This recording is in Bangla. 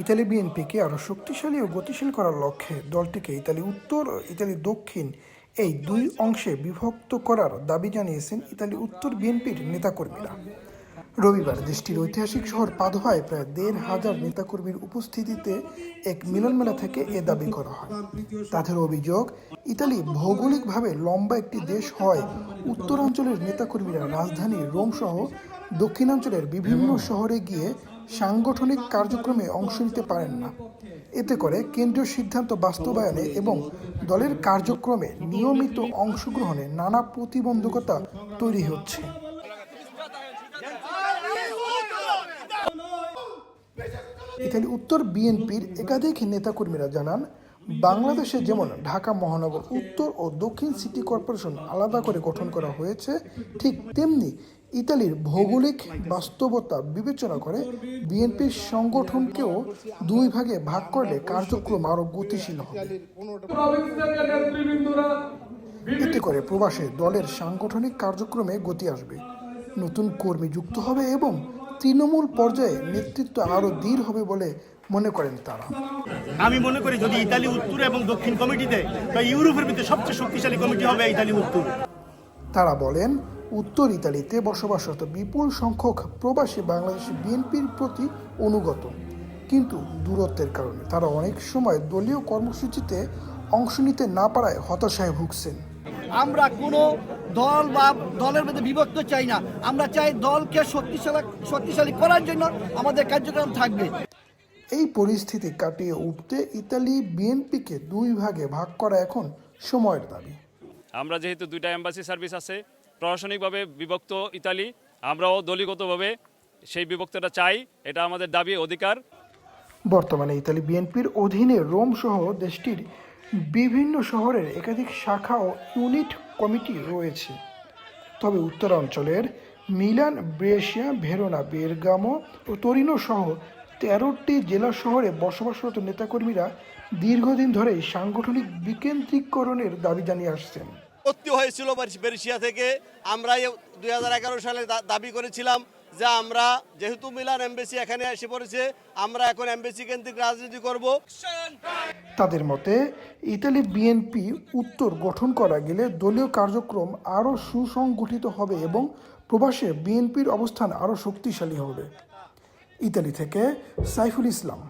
ইতালি বিএনপিকে আরও শক্তিশালী ও গতিশীল করার লক্ষ্যে দলটিকে ইতালি উত্তর ও ইতালি দক্ষিণ এই দুই অংশে বিভক্ত করার দাবি জানিয়েছেন ইতালি উত্তর বিএনপির নেতাকর্মীরা। রবিবার দেশটির ঐতিহাসিক শহর পাদোয়ায় প্রায় দেড় হাজার নেতাকর্মীর উপস্থিতিতে এক মিলনমেলা থেকে এ দাবি করা হয়। তাদের অভিযোগ, ইতালি ভৌগোলিকভাবে লম্বা একটি দেশ হয়। উত্তরাঞ্চলের নেতাকর্মীরা রাজধানী রোম সহ দক্ষিণাঞ্চলের বিভিন্ন শহরে গিয়ে সাংগঠনিক কার্যক্রমে অংশ নিতে পারেন না। এতে করে কেন্দ্রীয় সিদ্ধান্ত বাস্তবায়নে এবং দলের কার্যক্রমে নিয়মিত অংশগ্রহণে নানা প্রতিবন্ধকতা তৈরি হচ্ছে। ইতালি উত্তর বিএনপির একাধিক নেতাকর্মীরা জানান, বাংলাদেশে যেমন ঢাকা মহানগর উত্তর ও দক্ষিণ সিটি কর্পোরেশন আলাদা করে গঠন করা হয়েছে, ঠিক তেমনি ইতালির ভৌগোলিক বাস্তবতা বিবেচনা করে বিএনপির সংগঠনকেও দুই ভাগে ভাগ করলে কার্যক্রম আরও গতিশীল হবে। এতে করে প্রবাসে দলের সাংগঠনিক কার্যক্রমে গতি আসবে। নতুন কর্মী যুক্ত হবে এবং তৃণমূল পর্যায়ে নেতৃত্ব আরও দৃঢ় হবে বলে মনে করেন তারা। আমি মনে করি যদি ইতালি উত্তর এবং দক্ষিণ কমিটিতে ইউরোপের ভিতরে সবচেয়ে শক্তিশালী কমিটি হবে ইতালি উত্তর। তারা বলেন উত্তর ইতালিতে বসবাসরত বিপুল সংখ্যক প্রবাসী বাংলাদেশি বিএনপির প্রতি অনুগত। কিন্তু দূরত্বের কারণে তারা অনেক সময় দলীয় কর্মসূচিতে অংশ নিতে না পারায় হতাশায় ভুগছেন। আমরা কোনো দল বা দলের মধ্যে বিভক্ত চাই না। আমরা চাই দলকে শক্তিশালী শক্তিশালী করার জন্য আমাদের কার্যক্রম থাকবে। এই পরিস্থিতি কাটিয়ে উঠতে ইতালি বিএনপিকে দুই ভাগে ভাগ করা এখন সময়ের দাবি। আমরা যেহেতু দুইটা এম্বাসি সার্ভিস আছে প্রশাসনিকভাবে বিভক্ত ইতালি। আমরাও দলীয়গতভাবে সেই বিভক্তটা চাই, এটা আমাদের দাবি, অধিকার। বর্তমানে ইতালি বিএনপির অধীনে রোম সহ দেশটির বিভিন্ন শহরের একাধিক শাখা ও ইউনিট কমিটি রয়েছে। তবে উত্তরাঞ্চলের মিলান, ব্রেশিয়া, ভেরোনা, বেরগামো ও তোরিনো সহ তেরোটি জেলা শহরে বসবাসরত নেতাকর্মীরা দীর্ঘদিন ধরেই সাংগঠনিক বিকেন্দ্রীকরণের দাবি জানিয়ে আসছেন। উৎপত্তি হয়েছিল বেরিশিয়া থেকে। আমরা দু হাজার এগারো সালে দাবি করেছিলাম যে আমরা যেহেতু মিলান এমবেসি এখানে এসে পড়েছে, আমরা এখন এমবেসি কেন্দ্রিক রাজনীতি করব। তাদের মতে, ইতালি বিএনপি উত্তর গঠন করা গেলে দলীয় কার্যক্রম আরও সুসংগঠিত হবে এবং প্রবাসে বিএনপির অবস্থান আরও শক্তিশালী হবে। ইতালি থেকে সাইফুল ইসলাম।